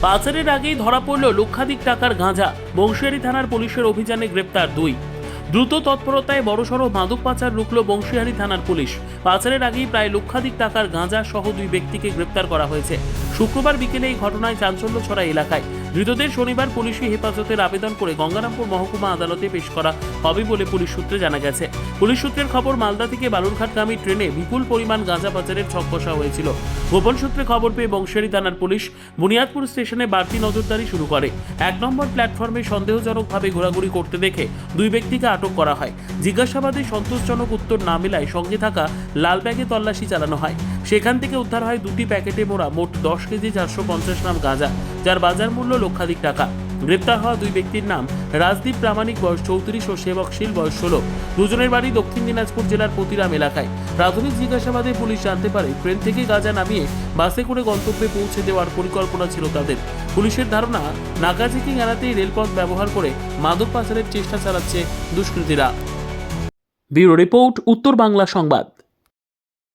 পাচারের আগেই ধরা পড়ল লক্ষাধিক টাকার গাঁজা। বংশিয়ারি থানার পুলিশের অভিযানে গ্রেপ্তার দুই। দ্রুত তৎপরতায় বড়সড় মাদক পাচার রুখল বংশিয়ারি থানার পুলিশ। পাচারের আগেই প্রায় লক্ষাধিক টাকার গাঁজা সহ দুই ব্যক্তিকে গ্রেপ্তার করা হয়েছে। শুক্রবার বিকেলে এই ঘটনায় চাঞ্চল্য ছড়া এলাকায়। ধৃতদের শনিবার পুলিশি হেফাজতের আবেদন করে গঙ্গারামপুর মহকুমা আদালতে পেশ করা হবে বলে পুলিশ সূত্রে জানা গেছে। পুলিশ সূত্রের খবর, মালদা থেকে বালুরঘাটগামী ট্রেনে বিপুল পরিমাণ গাঁজা পাচারের ছক কষা হয়েছিল। গোপন সূত্রে খবর পেয়ে বংশিয়ারি থানার পুলিশ বুনিয়াদপুর স্টেশনে বাড়তি নজরদারি শুরু করে। এক নম্বর প্ল্যাটফর্মে সন্দেহজনকভাবে ঘোরাঘুরি করতে দেখে দুই ব্যক্তিকে আটক করা হয়। জিজ্ঞাসাবাদে সন্তোষজনক উত্তর না মেলায় সঙ্গে থাকা লাল ব্যাগে তল্লাশি চালানো হয়। সেখান থেকে উদ্ধার হয় দুটি প্যাকেটে মোড়া মোট দশ কেজি চারশো পঞ্চাশ গ্রাম গাঁজা, যার বাজার মূল্য লক্ষাধিক টাকা। গ্রেপ্তার হওয়া দুই ব্যক্তির নাম রাজদীপ প্রামাণিক, বয়স চৌত্রিশ, ও সেবকশীল বয়স ষোলো। দুজনের বাড়ি দক্ষিণ দিনাজপুর জেলার পতিরাম এলাকায়। প্রাথমিক জিজ্ঞাসাবাদে পুলিশ জানতে পারে, ট্রেন থেকে গাঁজা নামিয়ে বাসে করে গন্তব্যে পৌঁছে দেওয়ার পরিকল্পনা ছিল তাদের। পুলিশের ধারণা নাকা চেকিং এড়াতেই রেলপথ ব্যবহার করে মাদক পাচারের চেষ্টা চালাচ্ছে দুষ্কৃতীরা। ব্যুরো রিপোর্ট, উত্তর বাংলা সংবাদ।